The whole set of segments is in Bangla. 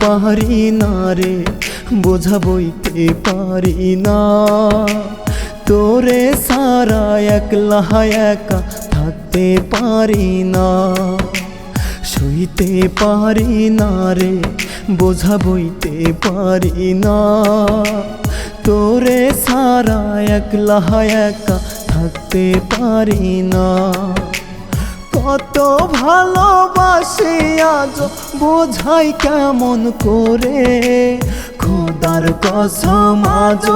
পারি না রে, বোঝা বইতে পারি না। তোরে সারা একলা একা থাকতে পারি না। সইতে পারি না রে, বোঝা বইতে পারি না। তোরে সারা একলা একা থাকতে পারি না। কত ভালোবাসি আজ বোঝাই কেমন করে। খোদার কসম আজ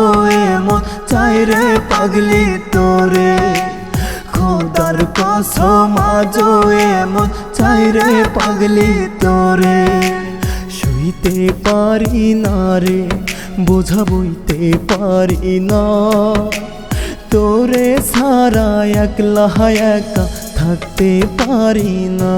এমন, চাই রে পাগলি তোরে। খোদার কসম আজ এমন, চাই রে পাগলি তোরে। শুইতে পারি না রে, বোঝা বইতে পারি না। তোরে সারা একলা একা থাকতে পারি না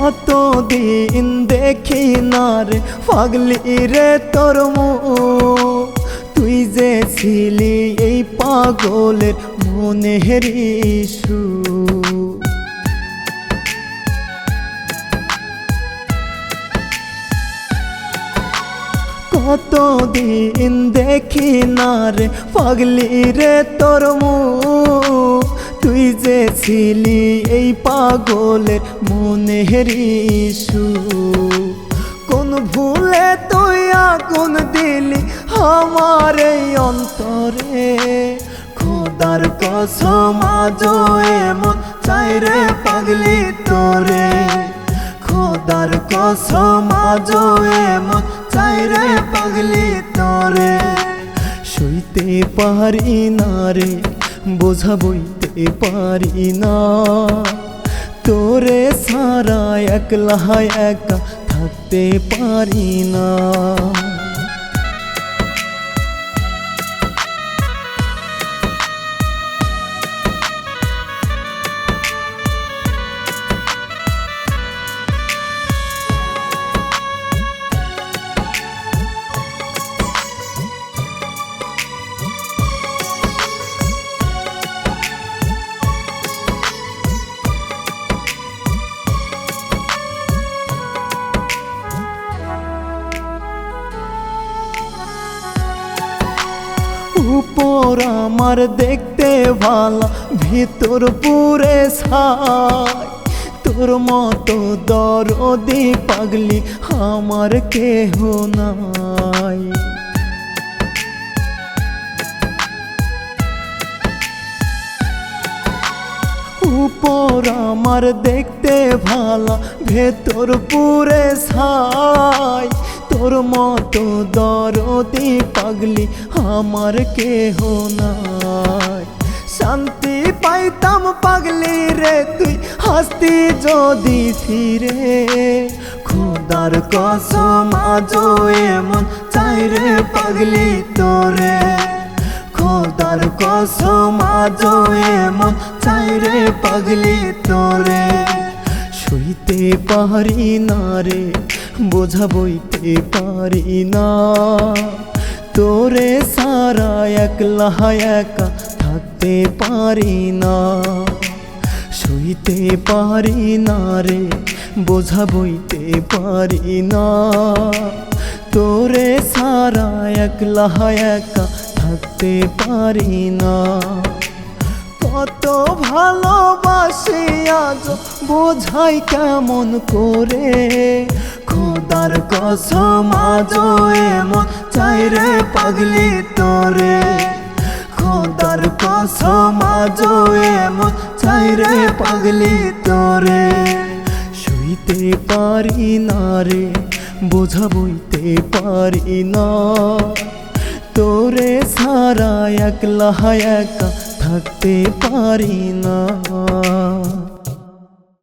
কতদিন দেখি না রে পাগলি রে তোর। তুই যে ছিলি এই পাগলের মনের ইস্যু কতদিন দেখি না রে পাগলি রে তোর তুই যে ছিলি পাগলের মনের ইস্যু কোন ভুলে তুই আগুন দিলি আমার এই অন্তরে। খোদার কসম আজ এমন চাই পাগলি তোরে। খোদার কসম আজ এমন চাই পাগলি তোরে। শুইতে পারি না রে বোঝা বইতে পারি না। তোরে সারা একলা একা থাকতে পারি না। উপর আমার দেখতে ভালো, ভিতর পুরে তোর মতো দরদি পাগলি আমার কেহ নাই। উপর আমার দেখতে ভালো, ভেতর পুরে ছাই। তোর মতো দরদি পাগলি আমার কেহ নাই। শান্তি পাইতাম পাগলি রে তুই, হাসতি যদি ফিরে। খোদার কসম আজ এমন চাই রে পাগলি তোরে। খোদার কসম আজ এমন চাই রে পাগলি তোরে। শুইতে পারি না রে বোঝা বইতে পারি না। তোরে সারা একলা একা থাকতে পারি না। শুইতে পারি না রে বোঝা বইতে পারি না। তোরে সারা একলা একা থাকতে পারি না। কত ভালোবাসি আজ, বোঝাই কেমন করে? খোদার কসম আজ এমন চাই রে পাগলি তোরে। খোদার কসম আজ এমন চাই রে পাগলি তোরে। শুইতে পারি না রে বোঝা বইতে পারি না। তোরে সারা একলা একা থাকতে পারি না।